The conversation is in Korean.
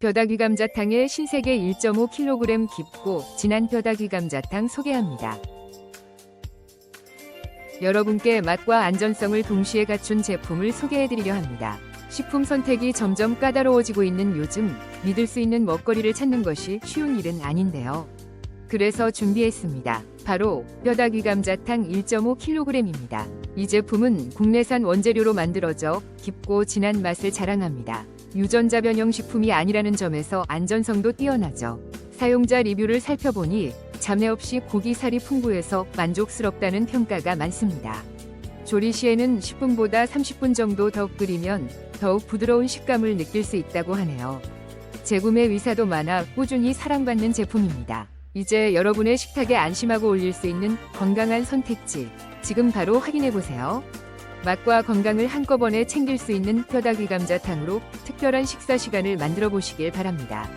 뼈다귀 감자탕의 신세계 1.5kg 깊고 진한 뼈다귀 감자탕 소개합니다. 여러분께 맛과 안전성을 동시에 갖춘 제품을 소개해드리려 합니다. 식품 선택이 점점 까다로워지고 있는 요즘 믿을 수 있는 먹거리를 찾는 것이 쉬운 일은 아닌데요. 그래서 준비했습니다. 바로 뼈다귀 감자탕 1.5kg입니다. 이 제품은 국내산 원재료로 만들어져 깊고 진한 맛을 자랑합니다. 유전자 변형 식품이 아니라는 점에서 안전성도 뛰어나죠. 사용자 리뷰를 살펴보니 잡내 없이 고기 살이 풍부해서 만족스럽다는 평가가 많습니다. 조리 시에는 10분보다 30분 정도 더 끓이면 더욱 부드러운 식감을 느낄 수 있다고 하네요. 재구매 의사도 많아 꾸준히 사랑받는 제품입니다. 이제 여러분의 식탁에 안심하고 올릴 수 있는 건강한 선택지. 지금 바로 확인해 보세요. 맛과 건강을 한꺼번에 챙길 수 있는 뼈다귀 감자탕으로 특별한 식사 시간을 만들어 보시길 바랍니다.